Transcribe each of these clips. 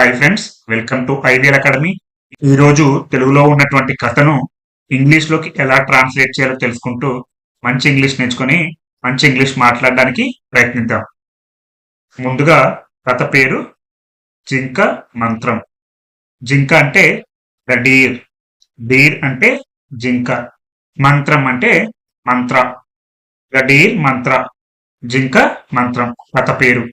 Hi friends welcome to ideal academy ఈరోజు తెలుగులో ఉన్నటువంటి కథను ఇంగ్లీష్లోకి ఎలా ట్రాన్స్లేట్ చేయాలో తెలుసుకుంటూ మంచి ఇంగ్లీష్ నేర్చుకొని మంచి ఇంగ్లీష్ మాట్లాడడానికి ప్రయత్నిద్దాం. ముందుగా కథ పేరు జింక మంత్రం. జింక అంటే ద డీర్. డీర్ అంటే జింక. మంత్రం అంటే మంత్ర. ద డీర్ మంత్ర. జింక మంత్రం. కథ పేరు.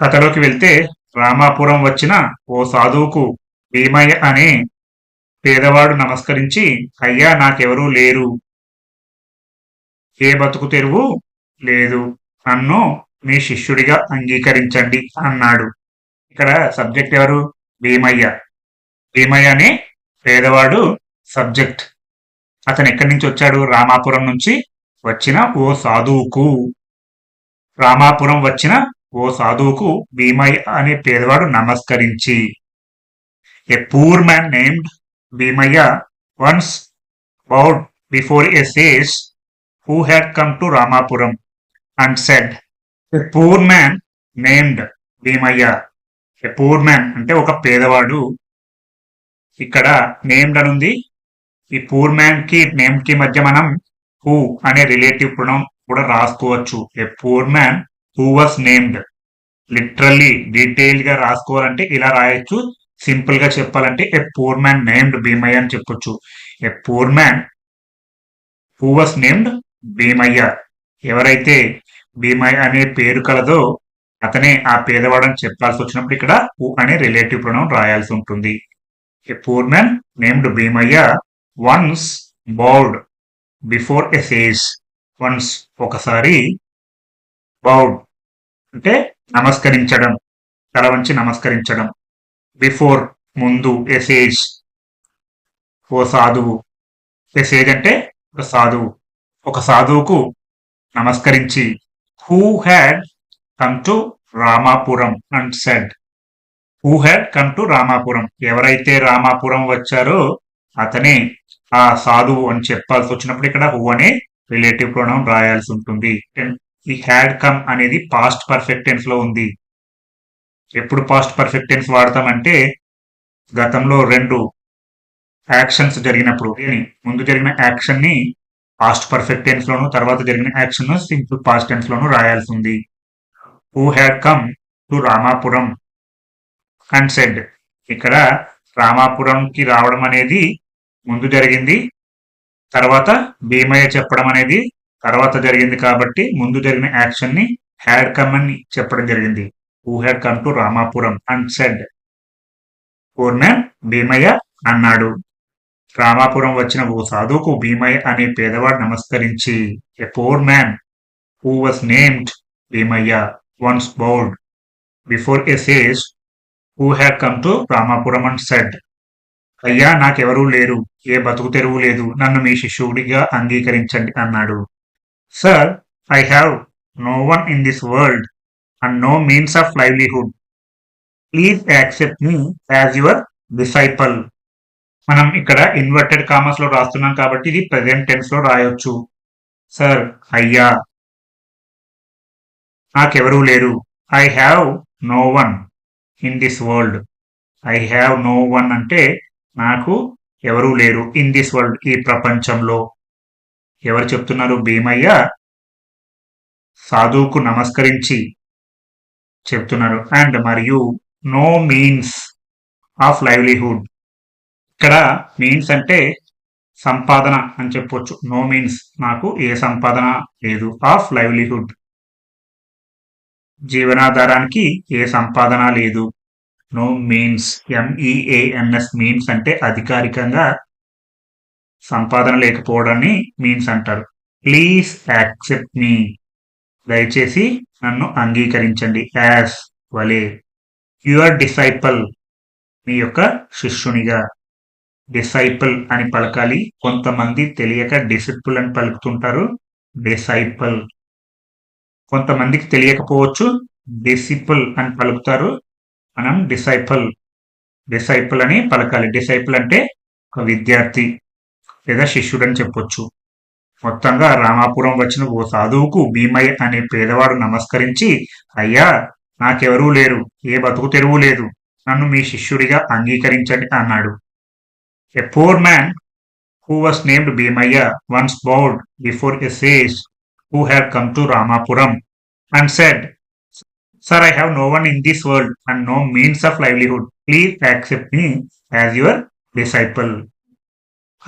కథలోకి వెళ్తే రామాపురం వచ్చిన ఓ సాధువుకు భీమయ్య అనే పేదవాడు నమస్కరించి అయ్యా నాకెవరూ లేరు. ఏ బతుకు తెరువు? లేదు. నన్ను మీ శిష్యుడిగా అంగీకరించండి అన్నాడు. ఇక్కడ సబ్జెక్ట్ ఎవరు? భీమయ్య. భీమయ్య అనే పేదవాడు సబ్జెక్ట్. అతను ఎక్కడి నుంచి వచ్చాడు? రామాపురం నుంచి వచ్చిన ఓ సాధువుకు. రామాపురం వచ్చిన ఓ సాధువుకు భీమయ్య అనే పేదవాడు నమస్కరించి a poor man named Bhimayya once bowed before a sage who had come to Ramapuram and said a poor man named Bhimayya a poor man అంటే ఒక పేదవాడు. ఇక్కడ నేమ్డ్ అనుంది. ఈ పూర్ మ్యాన్కి నేమ్కి మధ్య మనం హూ అనే రిలేటివ్ ప్రొనౌన్ కూడా రాసుకోవచ్చు. A poor man who was named literally డీటెయిల్గా రాసుకోవాలంటే ఇలా రాయొచ్చు. సింపుల్గా చెప్పాలంటే a poor man named Bhimayya అని చెప్పొచ్చు. A poor man who was named Bhimayya ఎవరైతే భీమయ్య అనే పేరు కలదో అతనే ఆ పేదవాడని చెప్పాల్సి వచ్చినప్పుడు ఇక్కడ హూ అనే రిలేటివ్ ప్రొనౌన్ రాయాల్సి ఉంటుంది. A poor man named Bhimayya once bowed before a sage once ఒకసారి బౌడ్ అంటే నమస్కరించడం తల వంచి నమస్కరించడం. బిఫోర్ ముందు ఎసేజ్. ఓ సాధువు. ఎసేజ్ అంటే ఒక సాధువు. ఒక సాధువుకు నమస్కరించి who had come to Ramapuram and said who had come to Ramapuram ఎవరైతే రామాపురం వచ్చారో అతనే ఆ సాధువు అని చెప్పాల్సి వచ్చినప్పుడు ఇక్కడ హూ అనే రిలేటివ్ ప్రొనౌన్ రాయాల్సి ఉంటుంది. ఈ హ్యాడ్ కమ్ అనేది పాస్ట్ పర్ఫెక్ట్ టెన్స్లో ఉంది. ఎప్పుడు పాస్ట్ పర్ఫెక్ట్ టెన్స్ వాడతామంటే గతంలో రెండు యాక్షన్స్ జరిగినప్పుడు ముందు జరిగిన యాక్షన్ని పాస్ట్ పర్ఫెక్ట్ టెన్స్ లోను తర్వాత జరిగిన యాక్షన్ సింపుల్ పాస్ట్ టెన్స్ లోను రాయాల్సి ఉంది. Who had come to Ramapuram and said ఇక్కడ రామాపురంకి రావడం అనేది ముందు జరిగింది తర్వాత భీమయ్య చెప్పడం అనేది తర్వాత జరిగింది కాబట్టి ముందు జరిగిన యాక్షన్ని హ్యాడ్ కమ్ అని చెప్పడం జరిగింది. Who had come to Ramapuram and said పూర్ణ భీమయ్య అన్నాడు. రామాపురం వచ్చిన ఓ సాధువుకు భీమయ్య అనే పేదవాడు నమస్కరించి a poor man who was named Bhimayya once bowed before a sage who had come to Ramapuram and said అయ్యా నాకెవరూ లేరు. ఏ బతుకు తెరువు లేదు. నన్ను మీ శిష్యుడిగా అంగీకరించండి అన్నాడు. Sir I have no one in this world and no means of livelihood please accept me as your disciple మనం ఇక్కడ ఇన్వర్టెడ్ కామర్స్లో రాస్తున్నాం కాబట్టి ఇది ప్రెసెంట్ టెన్స్లో రాయొచ్చు సార్ అయ్యా నాకెవరూ లేరు I have no one in this world I have no one అంటే నాకు ఎవరూ లేరు ఇన్ దిస్ వరల్డ్ ఈ ప్రపంచంలో. ఎవరు చెప్తున్నారు? భీమయ్య సాధువుకు నమస్కరించి చెప్తున్నారు. అండ్ మరియు నో మీన్స్ ఆఫ్ లైవ్లీహుడ్. ఇక్కడ మీన్స్ అంటే సంపాదన అని చెప్పొచ్చు. నో మీన్స్ నాకు ఏ సంపాదన లేదు. Of livelihood. జీవనాధారానికి ఏ సంపాదన లేదు. నో మీన్స్ ఎంఈఏఎన్ఎస్ మీన్స్ అంటే అధికారికంగా సంపాదన లేకపోవడాన్ని మీన్స్ అంటారు. ప్లీజ్ యాక్సెప్ట్ మీ దయచేసి నన్ను అంగీకరించండి. యాజ్ వలే. యువర్ డిసైపల్ మీ యొక్క శిష్యునిగా. డిసైపుల్ అని పలకాలి. కొంతమంది తెలియక డిసిపుల్ అని పలుకుతుంటారు. డిసైపుల్ కొంతమందికి తెలియకపోవచ్చు డిసిపుల్ అని పలుకుతారు. మనం డిసైపుల్ డిసైపుల్ అని పలకాలి. డిసైపుల్ అంటే ఒక విద్యార్థి. లేదా శిష్యుడని చెప్పొచ్చు. మొత్తంగా రామాపురం వచ్చిన ఓ సాధువుకు భీమయ్య అనే పేదవాడు నమస్కరించి అయ్యా నాకెవరూ లేరు ఏ బతుకు తెరువు లేదు నన్ను మీ శిష్యుడిగా అంగీకరించండి అన్నాడు. A poor man who was named Bhimayya once bowed before a sage who have come to Ramapuram and said sir I have no one in this world and no means of livelihood please accept me as your disciple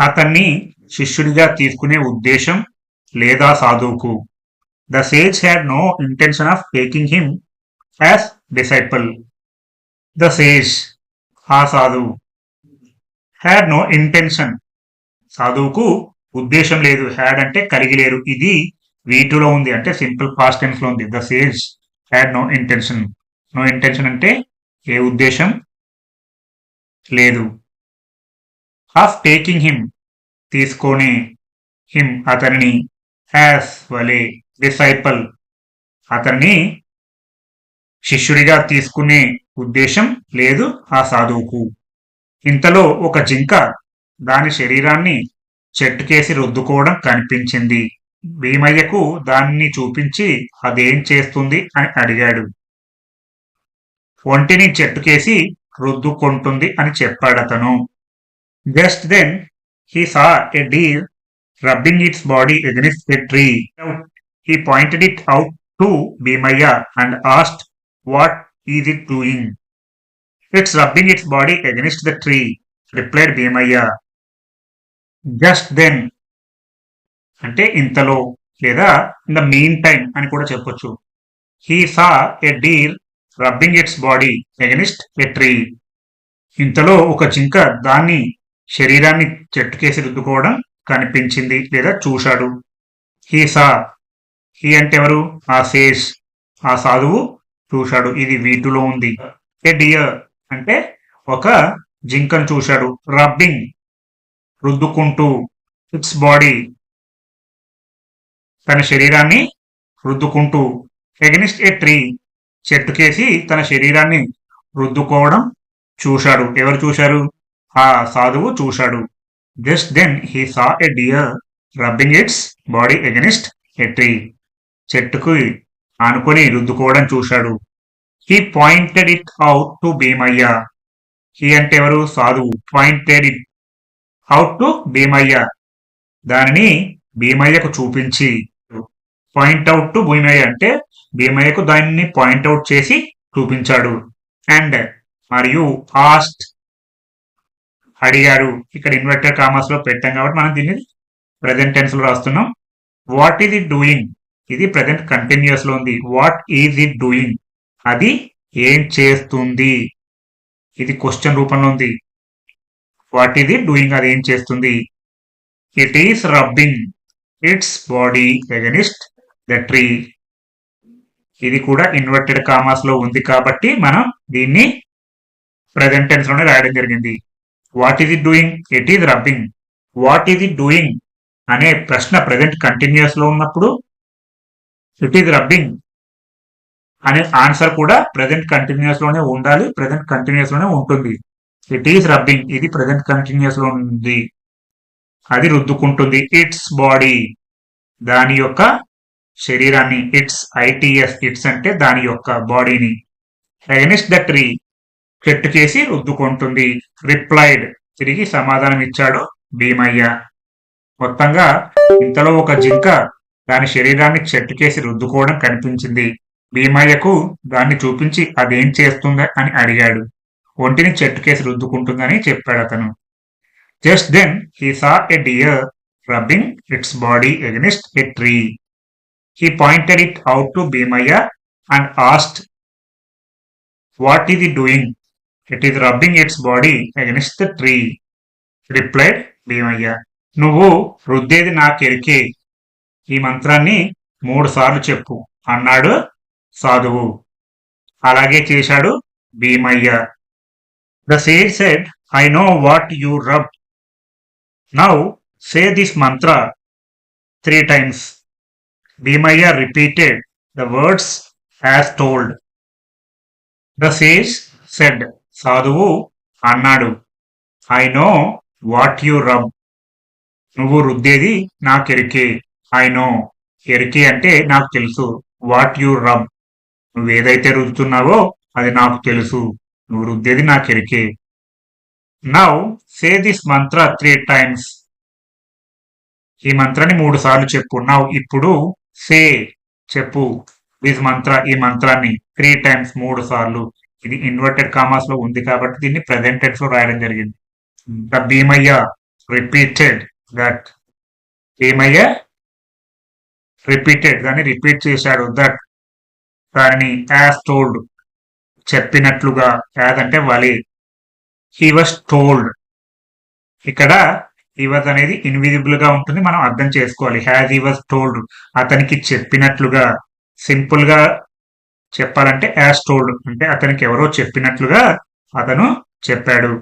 అతన్ని శిష్యుడిగా తీసుకునే ఉద్దేశం లేదా సాధువుకు. The sage had no intention of taking him as disciple the sage ఆ సాధువు had no intention సాధువుకు ఉద్దేశం లేదు. Had అంటే కలిగి లేరు. ఇది వీటిలో ఉంది. అంటే సింపుల్ పాస్ట్ టెన్స్లో ఉంది. The sage had no intention no intention అంటే ఏ ఉద్దేశం లేదు. ఆఫ్ టేకింగ్ హిమ్ తీసుకొని హిమ్ అతన్ని యాస్ వలే డిసైపల్ అతన్ని శిష్యుడిగా తీసుకునే ఉద్దేశం లేదు ఆ సాధువుకు. ఇంతలో ఒక జింక దాని శరీరాన్ని చెట్టుకేసి రుద్దుకోవడం కనిపించింది. భీమయ్యకు దాన్ని చూపించి అదేం చేస్తుంది? అని అడిగాడు. ఒంటిని చెట్టుకేసి రుద్దుకుంటుంది అని చెప్పాడతను. Just then he saw a deer rubbing its body against a tree He pointed it out to Bhimaya and asked What is it doing? It's rubbing its body against the tree replied Bhimayya just then అంటే ఇంతలో లేదా in the main time అని కూడా చెప్పొచ్చు. He saw a deer rubbing its body against a tree ఇంతలో ఒక జింక దాన్ని శరీరాన్ని చెట్టుకేసి రుద్దుకోవడం కనిపించింది లేదా చూశాడు. He saw. హీ అంటే ఎవరు? ఆ సేస్ ఆ సాధువు చూశాడు. ఇది వీటిలో ఉంది. ఏ డియర్ అంటే ఒక జింకను చూశాడు. రబ్బింగ్ రుద్దుకుంటూ ఇట్స్ బాడీ. తన శరీరాన్ని రుద్దుకుంటూ ఎగనిస్ట్ ఏ ట్రీ చెట్టుకేసి తన శరీరాన్ని రుద్దుకోవడం చూశాడు. ఎవరు చూశారు? ఆ సాధువు చూశాడు. Just then he saw a deer rubbing its body against a tree చెట్టుకు ఆనుకొని రుద్దుకోవడం చూశాడు. He pointed it out to Bhimayya. He అంటే ఎవరు? సాధువు. Pointed it out to Bhimayya. దానిని భీమయ్యకు చూపించి. పాయింట్ అవుట్ టు భీమయ్య అంటే భీమయ్యకు దానిని పాయింట్ అవుట్ చేసి చూపించాడు. అండ్ మరియు ఆస్ట్ అడిగారు. ఇక్కడ ఇన్వర్టర్ కామర్స్లో పెట్టాం కాబట్టి మనం దీన్ని ప్రజెంట్ టెన్స్లో రాస్తున్నాం. వాట్ ఈజ్ ఇట్ డూయింగ్ ఇది ప్రజెంట్ కంటిన్యూస్లో ఉంది. వాట్ ఈజ్ ఇట్ డూయింగ్ అది ఏం చేస్తుంది? ఇది క్వశ్చన్ రూపంలో ఉంది. వాట్ ఈజ్ ఇట్ డూయింగ్ అది ఏం చేస్తుంది? It is rubbing its body against the tree ఇది కూడా ఇన్వర్టెడ్ కామాస్లో ఉంది కాబట్టి మనం దీన్ని ప్రజెంట్ టెన్స్లోనే రాయడం జరిగింది. What is it doing it is rubbing what is it doing అనే ప్రశ్న ప్రజెంట్ కంటిన్యూస్లో ఉన్నప్పుడు ఇట్ ఈజ్ రబ్బింగ్ అనే ఆన్సర్ కూడా ప్రజెంట్ కంటిన్యూస్లోనే ఉండాలి ప్రజెంట్ కంటిన్యూస్లోనే ఉంటుంది. ఇట్ ఈజ్ రబ్బింగ్ ఇది ప్రజెంట్ కంటిన్యూస్లో ఉంది. అది రుద్దుకుంటుంది. ఇట్స్ బాడీ దాని యొక్క శరీరాన్ని ఇట్స్ ఐటీఎస్ ఇట్స్ అంటే దాని యొక్క బాడీని అగెనిస్ట్ ద ట్రీ చెట్టు చేసి రుద్దుకుంటుంది. రిప్లైడ్. తిరిగి సమాధానం ఇచ్చాడు భీమయ్య. మొత్తంగా ఇంతలో ఒక జింక దాని శరీరాన్ని చెట్టుకేసి రుద్దుకోవడం కనిపించింది. భీమయ్యకు దాన్ని చూపించి అదేం చేస్తుందా అని అడిగాడు. ఒంటిని చెట్టు కేసి రుద్దుకుంటుందని చెప్పాడు అతను just then he saw a deer rubbing its body against a tree. He pointed it out to Bhimayya and asked what is it doing? It is rubbing its body against the tree replied Bhimayya నువ్వు రుద్దేది నాకెరికే. ఈ మంత్రాన్ని మూడు సార్లు చెప్పు అన్నాడు సాధువు. అలాగే చేశాడు Bheemayya. The sage said I know what you rub now say this mantra three times Bheemayya repeated the words as told the sage said సాధువు అన్నాడు. I know what you rub నువ్వు రుద్దేది నాకెరికే ఐ నో ఎరికే అంటే నాకు తెలుసు. What you rub నువ్వేదైతే రుద్దుతున్నావో అది నాకు తెలుసు. నువ్వు రుద్దేది నాకెరికే now say this mantra three times ఈ మంత్రాన్ని మూడు సార్లు చెప్పు. నౌ ఇప్పుడు సే చెప్పు. దిస్ మంత్ర ఈ మంత్రాన్ని త్రీ టైమ్స్ మూడు సార్లు. ఇది ఇన్వర్టెడ్ కామాస్లో ఉంది కాబట్టి దీన్ని ప్రెజెంటెడ్ టెన్స్లో రాయడం జరిగింది. The Bhimayya repeated that Bhimayya repeated దాన్ని రిపీట్ చేశాడు దట్ దానిని యాజ్ టోల్డ్ చెప్పినట్లుగా యాజ్ అంటే వలి. హీ వాజ్ టోల్డ్ ఇక్కడ ఈ వాజ్ అనేది ఇన్విజిబుల్గా ఉంటుంది మనం అర్థం చేసుకోవాలి. హ్యాజ్ ఈ వాజ్ టోల్డ్ అతనికి చెప్పినట్లుగా సింపుల్గా చెప్పాలంటే యాజ్ టోల్డ్ అంటే అతనికి ఎవరో చెప్పినట్లుగా అతను చెప్పాడు.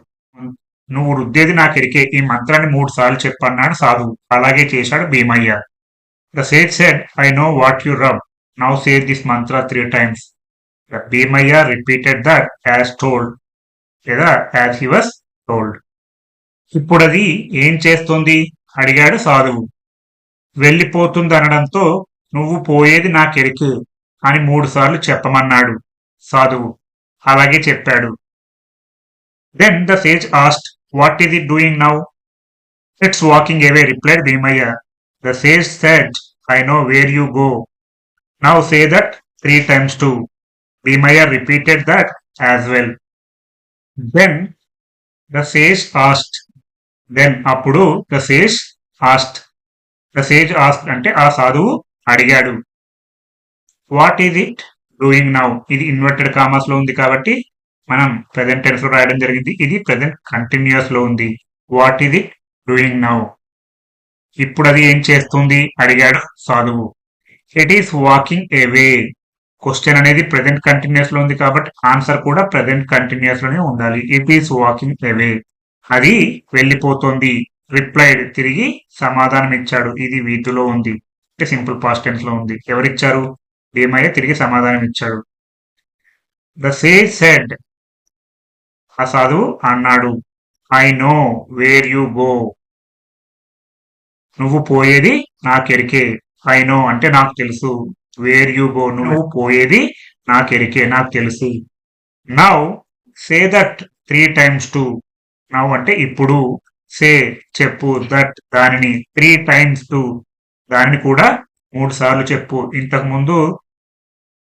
నువ్వు రుద్దేది నాకు ఎరికే ఈ మంత్రాన్ని మూడు సార్లు చెప్పన్నాడు సాధువు. అలాగే చేశాడు Bheemayya. The sage said I know what you rub now say this mantra three times Bheemayya repeated that as told లేదా యాజ్ హీ వాస్ టోల్డ్ ఇప్పుడు అది ఏం చేస్తుంది? అడిగాడు సాధువు. వెళ్ళిపోతుంది అనడంతో నువ్వు పోయేది నాకెరికే అని మూడు సార్లు చెప్పమన్నాడు. సాధువు అలాగే చెప్పాడు. Then the sage asked what is it doing now it's walking away replied Bheemayya the sage said I know where you go now say that three times too Bheemayya repeated that as well then the sage asked then అప్పుడు the sage asked the sage asked అంటే ఆ సాధువు అడిగాడు. What is it doing now ఇది inverted కామర్స్లో ఉంది కాబట్టి మనం ప్రెసెంట్ టెన్స్లో రాయడం జరిగింది. ఇది ప్రెసెంట్ కంటిన్యూస్లో ఉంది. What is it doing now ఇప్పుడు అది ఏం చేస్తుంది? అడిగాడు సాధువు. It is walking away question అనేది ప్రెసెంట్ కంటిన్యూస్లో ఉంది కాబట్టి ఆన్సర్ కూడా ప్రెసెంట్ కంటిన్యూస్లోనే ఉండాలి. ఇట్ ఈస్ వాకింగ్ అవే అది వెళ్ళిపోతుంది. రిప్లైడ్ తిరిగి సమాధానం ఇచ్చాడు. ఇది వీటిలో ఉంది. అంటే సింపుల్ పాస్ట్ టెన్స్లో ఉంది. ఎవరిచ్చారు? భీమయ్య తిరిగి సమాధానం ఇచ్చాడు. ద సే సెడ్ ఆ సాధువు అన్నాడు I know where you go. నువ్వు పోయేది నాకెరికే ఐ నో అంటే నాకు తెలుసు. Where you go. నువ్వు పోయేది నాకెరికే నాకు తెలుసు. Now say that three times too. Now అంటే ఇప్పుడు. సే చెప్పు దట్ దానిని త్రీ టైమ్స్ టు. దానిని కూడా మూడు సార్లు చెప్పు. ఇంతకుముందు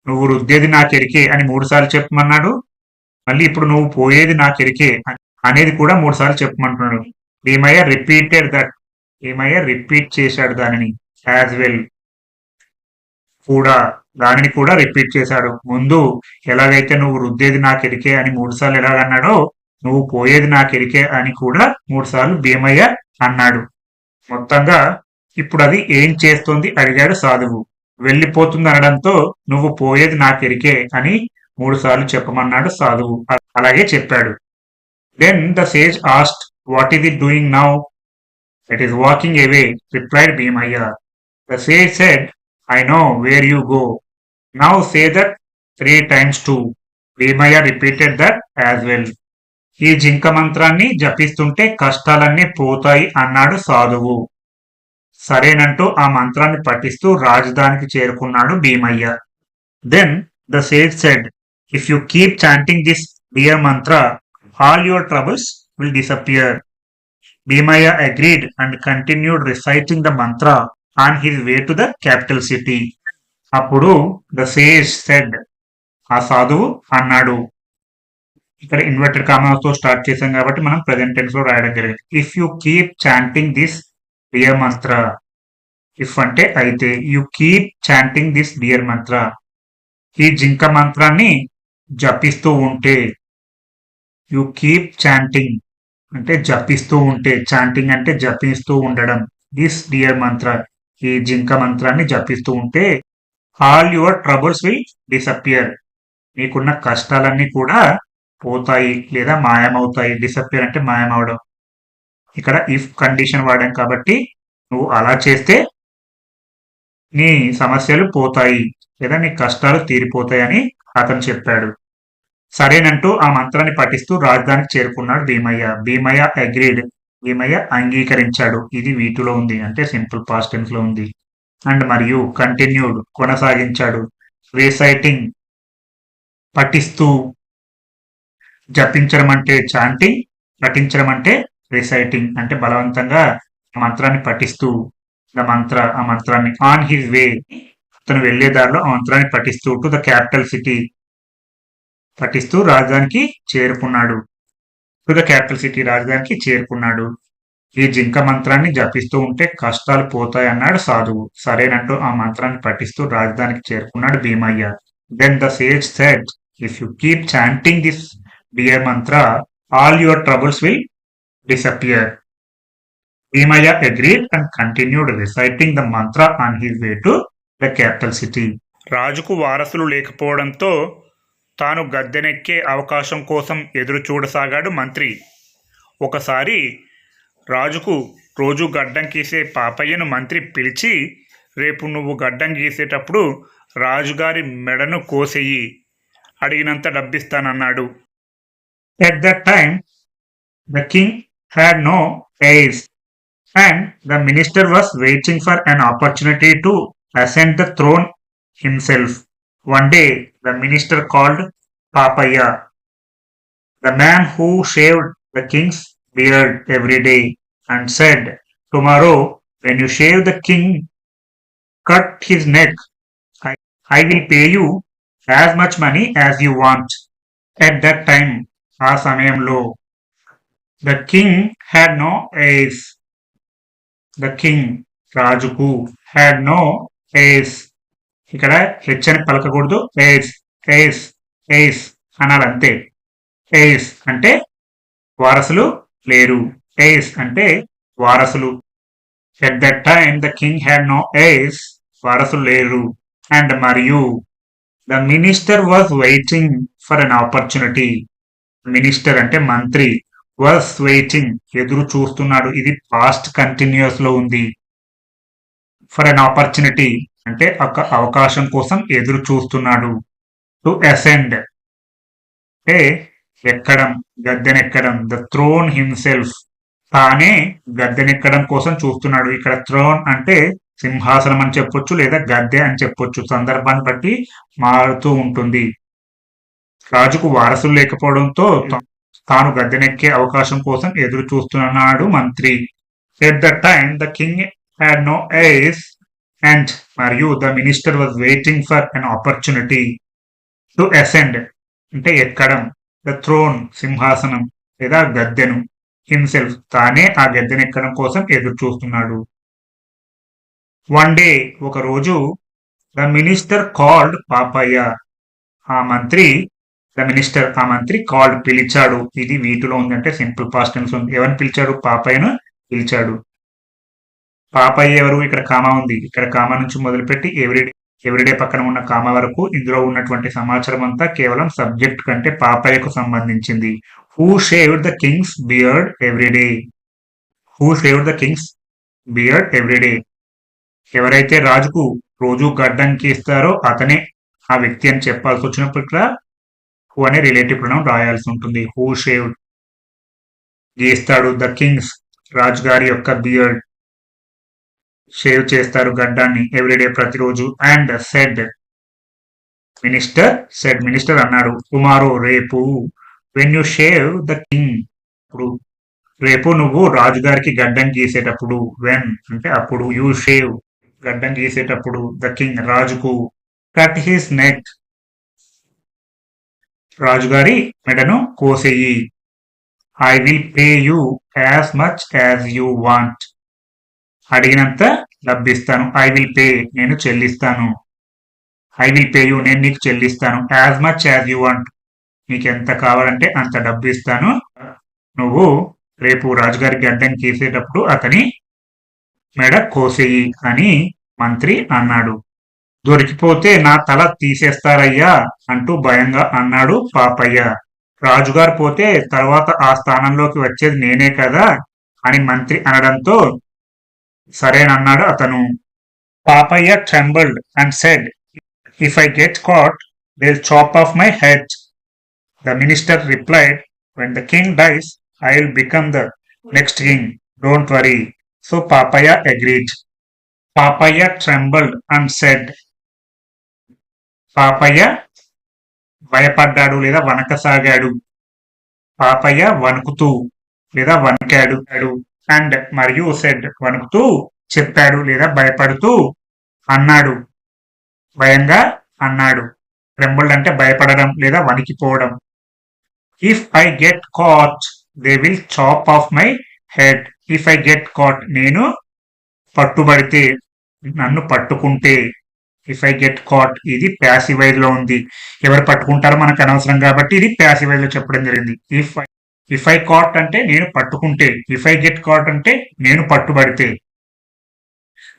నువ్వు రుద్దేది నాకెరికే అని మూడు సార్లు చెప్పమన్నాడు. మళ్ళీ ఇప్పుడు నువ్వు పోయేది నాకెరికే అనేది కూడా మూడు సార్లు చెప్పమంటున్నాడు. Bheemayya repeated that Bheemayya repeat చేశాడు దానిని. యాజ్ వెల్ కూడా దానిని కూడా రిపీట్ చేశాడు. ముందు ఎలాగైతే నువ్వు రుద్దేది నాకెరికే అని మూడు సార్లు ఎలాగన్నాడో నువ్వు పోయేది నాకెరికే అని కూడా మూడు సార్లు భీమయ్య అన్నాడు. మొత్తంగా ఇప్పుడు అది ఏం చేస్తుంది? అడిగాడు సాధువు. వెళ్ళిపోతుంది అనడంతో నువ్వు పోయేది నాకెరికే అని మూడు సార్లు చెప్పమన్నాడు సాధువు. అలాగే చెప్పాడు. Then the sage asked what is it doing now it is walking away replied Bheemayya the sage said I know where you go now say that three times too Bheemayya repeated that as well ఈ జింక మంత్రాన్ని జపిస్తుంటే కష్టాలన్నీ పోతాయి అన్నాడు సాధువు. సరేనంటూ ఆ మంత్రాన్ని పఠిస్తూ రాజధానికి చేరుకున్నాడు Bheemayya. Then the sage said if you keep chanting this deer mantra all your troubles will disappear Bheemayya agreed and continued reciting the mantra on his way to the capital city అప్పుడు the sage said ఆ సాధువు అన్నాడు. ఇక్కడ inverted కామాతో start చేసాం కాబట్టి మనం present టెన్స్లో రాయడం జరిగింది. If you keep chanting this deer mantra if అంటే అయితే you keep chanting this deer mantra ఈ జింక మంత్రాన్ని జపిస్తూ ఉంటే యు కీప్ చాంటింగ్ అంటే జపిస్తూ ఉంటే చాంటింగ్ అంటే జపిస్తూ ఉండడం. దిస్ డియర్ మంత్ర ఈ జింక మంత్రాన్ని జపిస్తూ ఉంటే all your troubles will disappear నీకున్న కష్టాలన్నీ కూడా పోతాయి లేదా మాయమవుతాయి. డిసపియర్ అంటే మాయమవడం. ఇక్కడ ఇఫ్ కండిషన్ వాడాం కాబట్టి నువ్వు అలా చేస్తే నీ సమస్యలు పోతాయి లేదా నీ కష్టాలు తీరిపోతాయి అని అతను చెప్పాడు. సరేనంటూ ఆ మంత్రాన్ని పఠిస్తూ రాజధానికి చేరుకున్నాడు భీమయ్య. భీమయ్య అగ్రీడ్ భీమయ్య అంగీకరించాడు. ఇది వీటిలో ఉంది. అంటే సింపుల్ పాస్ట్ టెన్స్లో ఉంది. అండ్ మరియు కంటిన్యూడ్ కొనసాగించాడు. రీసైటింగ్ పఠిస్తూ జపించడం అంటే చాంటింగ్ పఠించడం అంటే రిసైటింగ్ అంటే బలవంతంగా మంత్రాన్ని పఠిస్తూ ద మంత్ర ఆ మంత్రాన్ని ఆన్ హిజ్ వే అతను వెళ్ళే దారిలో ఆ మంత్రాన్ని పఠిస్తూ టు ద క్యాపిటల్ సిటీ పఠిస్తూ రాజధానికి చేరుకున్నాడు. టు ద క్యాపిటల్ సిటీ రాజధానికి చేరుకున్నాడు. ఈ జింక మంత్రాన్ని జపిస్తూ ఉంటే కష్టాలు పోతాయి అన్నాడు సాధువు. సరేనంటూ ఆ మంత్రాన్ని పఠిస్తూ రాజధానికి చేరుకున్నాడు Bheemayya. Then the sage said if you keep chanting this deer mantra all your troubles will disappear Bheemayya agreed and continued reciting the mantra on his way to the capital city రాజుకు వారసులు లేకపోవడంతో తాను గద్దెనెక్కే అవకాశం కోసం ఎదురు చూడసాగాడు మంత్రి. ఒకసారి రాజుకు రోజు గడ్డం గీసే పాపయ్యను మంత్రి పిలిచి రేపు నువ్వు గడ్డం గీసేటప్పుడు రాజుగారి మెడను కోసేయి అడిగినంత డబ్బిస్తానన్నాడు. At that time the king Had no heirs and the minister was waiting for an opportunity to ascend the throne himself. One day, the minister called Papaya, the man who shaved the king's beard every day, and said, Tomorrow, when you shave the king, cut his neck. I, I will pay you as much money as you want. At that time, ఆ సమయంలో the king had no heirs the king రాజుకు had no heirs ఇక్కడ H అని పలకకూడదు. Ace ace ace అనాలి అంతే ace అంటే వారసులు లేరు. ఎయిస్ అంటే వారసులు. At that time the king had no heirs వారసులు లేరు. అండ్ మరియు the minister was waiting for an opportunity minister అంటే మంత్రి. వర్స్ వెయిటింగ్ ఎదురు చూస్తున్నాడు. ఇది పాస్ట్ కంటిన్యూస్లో ఉంది. ఫర్ అన్ ఆపర్చునిటీ అంటే ఒక అవకాశం కోసం ఎదురు చూస్తున్నాడు. టు అసెండ్ అంటే ఎక్కడం. గద్దెనెక్కడం. ద థ్రోన్ హిమ్సెల్ఫ్ తానే గద్దెనెక్కడం కోసం చూస్తున్నాడు. ఇక్కడ థ్రోన్ అంటే సింహాసనం అని చెప్పొచ్చు లేదా గద్దె అని చెప్పొచ్చు. సందర్భాన్ని బట్టి మారుతూ ఉంటుంది. రాజుకు వారసులు లేకపోవడంతో తాను గద్దెనెక్కే అవకాశం కోసం ఎదురు చూస్తున్నాడు మంత్రి. At the time the king had no heirs and మరియు the minister was waiting for an opportunity to ascend అంటే ఎక్కడం ద థ్రోన్ సింహాసనం లేదా గద్దెను. హిమ్సెల్ఫ్ తానే ఆ గద్దెను ఎక్కడం కోసం ఎదురు చూస్తున్నాడు వన్ డే ఒక రోజు ద మినిస్టర్ కాల్డ్ పాపయ్య ఆ మంత్రి ద మినిస్టర్ ఆ మంత్రి కాల్డ్ పిలిచాడు. ఇది వీటిలో ఉందంటే సింపుల్ పాస్ట్ టెన్స్ ఉంది. ఎవరిని పిలిచాడు? పాపయ్యను పిలిచాడు. పాపయ్య ఎవరు? ఇక్కడ కామా ఉంది. ఇక్కడ కామా నుంచి మొదలుపెట్టి ఎవ్రీడే ఎవ్రీడే పక్కన ఉన్న కామ వరకు ఇందులో ఉన్నటువంటి సమాచారం అంతా కేవలం సబ్జెక్ట్ కంటే పాపయ్యకు సంబంధించింది. Who shaved the king's beard every day who shaved the king's beard every day ఎవరైతే రాజుకు రోజు గడ్డంకి ఇస్తారో అతనే ఆ వ్యక్తి అని చెప్పాల్సి వచ్చినప్పుడు ఇక్కడ హూ అనే రిలేటివ్ ప్రణం రాయాల్సి ఉంటుంది. హూ షేవ్ గీస్తాడు ద కింగ్స్ రాజుగారి యొక్క బియర్డ్ షేవ్ చేస్తారు గడ్డాన్ని ఎవ్రీడే ప్రతిరోజు. And said minister said minister అన్నాడు టుమారో రేపు. When you shave the king ఇప్పుడు రేపు నువ్వు రాజుగారికి గడ్డం గీసేటప్పుడు వెన్ అంటే అప్పుడు యూ షేవ్ గడ్డం గీసేటప్పుడు ద కింగ్ రాజుకు కట్ హిస్ నెక్ రాజుగారి మెడను కోసేయి. I will pay you as much as you want అడిగినంత లభిస్తాను ఐ విల్ పే నేను చెల్లిస్తాను. ఐ విల్ పే యూ నేను నీకు చెల్లిస్తాను. As much as you want నీకు ఎంత కావాలంటే అంత డబ్బు ఇస్తాను నువ్వు రేపు రాజుగారికి అడ్డం చేసేటప్పుడు అతని మెడ కోసేయి అని మంత్రి అన్నాడు. దొరికిపోతే నా తల తీసేస్తారయ్యా అంటూ భయంగా అన్నాడు పాపయ్య. రాజుగారు పోతే తర్వాత ఆ స్థానంలోకి వచ్చేది నేనే కదా అని మంత్రి అనడంతో సరేనన్నాడు అతను. Papayya trembled and said if I get caught they chop off my head the minister replied when the king dies I will become the next king don't worry so Papayya agreed Papayya trembled and said Papayya భయపడ్డాడు లేదా వనకసాగాడు పాపయ్య వణుకుతూ లేదా వణికాడు and మరియు said వణుకుతూ చెప్పాడు లేదా భయపడుతూ అన్నాడు. భయంగా అన్నాడు. ట్రెంబుల్డ్ అంటే భయపడడం లేదా వణికిపోవడం. If I get caught they will chop off my head if I get caught నేను పట్టుబడితే నన్ను పట్టుకుంటే. ఇఫ్ ఐ గెట్ కాట్ ఇది ప్యాసివైజ్లో ఉంది. ఎవరు పట్టుకుంటారో మనకు అనవసరం కాబట్టి ఇది ప్యాసివైజ్లో చెప్పడం జరిగింది. ఇఫ్ ఇఫ్ ఐ కాట్ అంటే నేను పట్టుకుంటే ఇఫ్ ఐ గెట్ కాట్ అంటే నేను పట్టుబడితే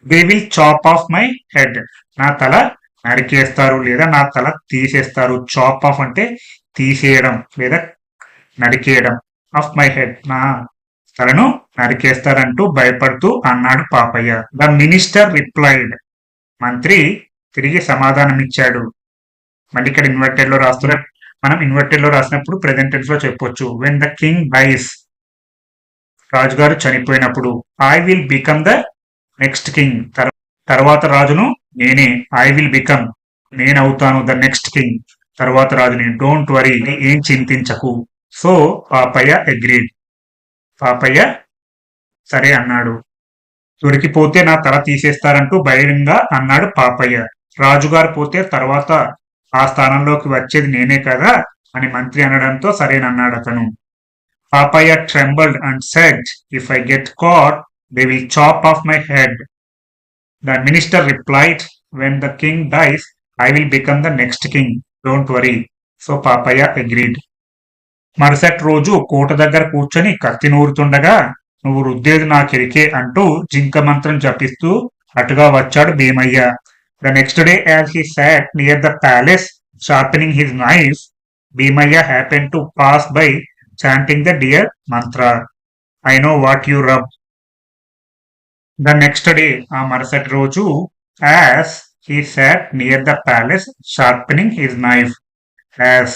they will chop off my head నా తల నరికేస్తారు లేదా నా తల తీసేస్తారు. చాప్ ఆఫ్ అంటే తీసేయడం లేదా నరికేయడం ఆఫ్ మై హెడ్ నా తలను నరికేస్తారంటూ భయపడుతూ అన్నాడు పాపయ్య. ద మినిస్టర్ రిప్లైడ్ మంత్రి తిరిగి సమాధానం ఇచ్చాడు మళ్ళీ ఇక్కడ ఇన్వర్టెడ్ రాస్తున్న మనం ఇన్వర్టెడ్లో రాసినప్పుడు ప్రెసెంట్ టెన్స్లో చెప్పొచ్చు. వెన్ ద కింగ్ డైస్ రాజుగారు చనిపోయినప్పుడు I will become the next king తర్వాత రాజును నేనే ఐ విల్ బికమ్ నేను అవుతాను ద నెక్స్ట్ కింగ్ తర్వాత రాజుని డోంట్ వరీ ఏం చింతించకు. సో పాపయ్య అగ్రీడ్ పాపయ్య సరే అన్నాడు. దొరికిపోతే నా తల తీసేస్తారంటూ భయంగా అన్నాడు పాపయ్య. రాజుగారు పోతే తర్వాత ఆ స్థానంలోకి వచ్చేది నేనే కదా అని మంత్రి అనడంతో సరేనన్నాడు అతను. Papayya trembled and said if I get caught they will chop off my head the minister replied when the king dies I will become the next king don't worry so Papayya agreed మరుసటి రోజు కోట దగ్గర కూర్చొని కత్తి నూరుతుండగా నువ్వు రుద్దేది నా కెరికే అంటూ జింక మంత్రం జపిస్తూ అటుగా వచ్చాడు Bheemayya. The next day as he sat near the palace sharpening his knife Bheemayya happen to pass by chanting the deer mantra I know what you rub the next day ఆ మరుసటి రోజు as he sat near the palace sharpening his నైఫ్ as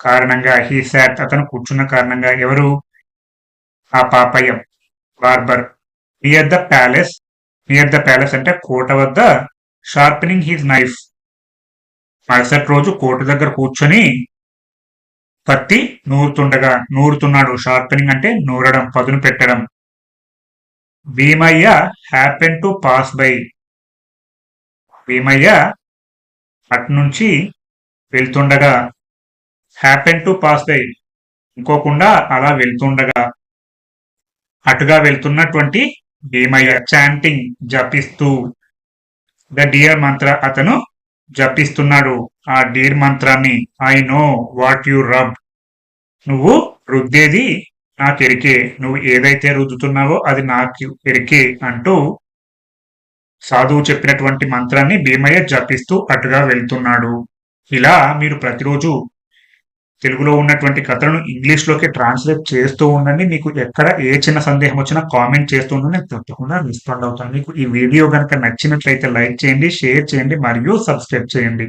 కారణంగా he sat అతను కూర్చున్న కారణంగా ఎవరు? ఆ Papayya barber near the palace near the palace అంటే కోట వద్ద షార్పెనింగ్ హీజ్ నైఫ్ మరుసటి రోజు కోట దగ్గర కూర్చొని పత్తి నూరుతుండగా నూరుతున్నాడు. షార్పెనింగ్ అంటే నూరడం పదును పెట్టడం. Bheemayya happen to pass by Bheemayya అటు నుంచి వెళ్తుండగా హ్యాపెన్ టు పాస్ బై ఇంకోకుండా అలా వెళ్తుండగా అటుగా వెళ్తున్నటువంటి భీమయ్య చాంటింగ్ జపిస్తూ ద డియర్ మంత్ర అతను జపిస్తున్నాడు. ఆ డీర్ మంత్రాన్ని I know what you rub. నువ్వు రుద్దేది నాకు ఎరికే నువ్వు ఏదైతే రుద్దుతున్నావో అది నాకు ఎరికే అంటూ సాధువు చెప్పినటువంటి మంత్రాన్ని భీమయ్య జపిస్తూ అటుగా వెళ్తున్నాడు. ఇలా మీరు ప్రతిరోజు తెలుగులో ఉన్నటువంటి కథలను ఇంగ్లీష్లోకి ట్రాన్స్లేట్ చేస్తూ ఉండండి. మీకు ఎక్కడ ఏ చిన్న సందేహం వచ్చినా కామెంట్ చేస్తూ ఉండండి. తప్పకుండా రెస్పాండ్ అవుతాను. మీకు ఈ వీడియో కనుక నచ్చినట్లయితే లైక్ చేయండి షేర్ చేయండి మరియు సబ్స్క్రైబ్ చేయండి.